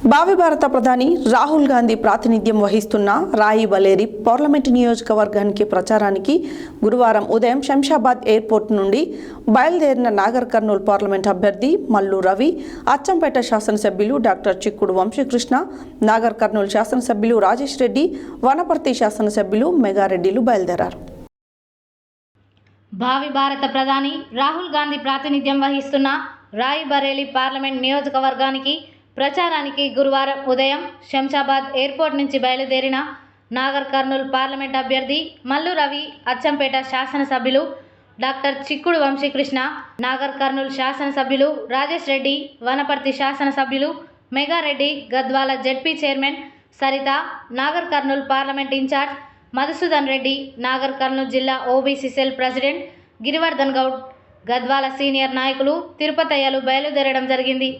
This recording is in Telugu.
భావి భారత ప్రధాని రాహుల్ గాంధీ ప్రాతినిధ్యం వహిస్తున్న రాయి బలేరి పార్లమెంటు నియోజకవర్గానికి ప్రచారానికి గురువారం ఉదయం శంషాబాద్ ఎయిర్పోర్ట్ నుండి బయలుదేరిన నాగర్ కర్నూలు పార్లమెంట్ అభ్యర్థి మల్లు రవి అచ్చంపేట శాసనసభ్యులు డాక్టర్ చిక్కుడు వంశీకృష్ణ నాగర్ కర్నూలు శాసనసభ్యులు రాజేష్ రెడ్డి వనపర్తి శాసనసభ్యులు మెగారెడ్డిలు బయలుదేరారు. భావి భారత ప్రధాని రాహుల్ గాంధీ ప్రాతినిధ్యం వహిస్తున్న రాయ్ బరేలీ పార్లమెంట్ నియోజకవర్గానికి ప్రచారానికి గురువారం ఉదయం శంషాబాద్ ఎయిర్పోర్ట్ నుంచి బయలుదేరిన నాగర్ కర్నూల్ పార్లమెంట్ అభ్యర్థి మల్లు రవి అచ్చంపేట శాసనసభ్యులు డాక్టర్ చిక్కుడు వంశీకృష్ణ నాగర్ కర్నూల్ శాసనసభ్యులు రాజేష్ రెడ్డి వనపర్తి శాసనసభ్యులు Megareddy Gadwal ZP chairman Saritha Nagar Kurnool parliament incharge Madhusudan Reddy Nagar Kurnool జిల్లా OBC cell president Girivardhan Goud Gadwal senior నాయకులు తిరుపతయ్యలు బయలుదేరడం జరిగింది.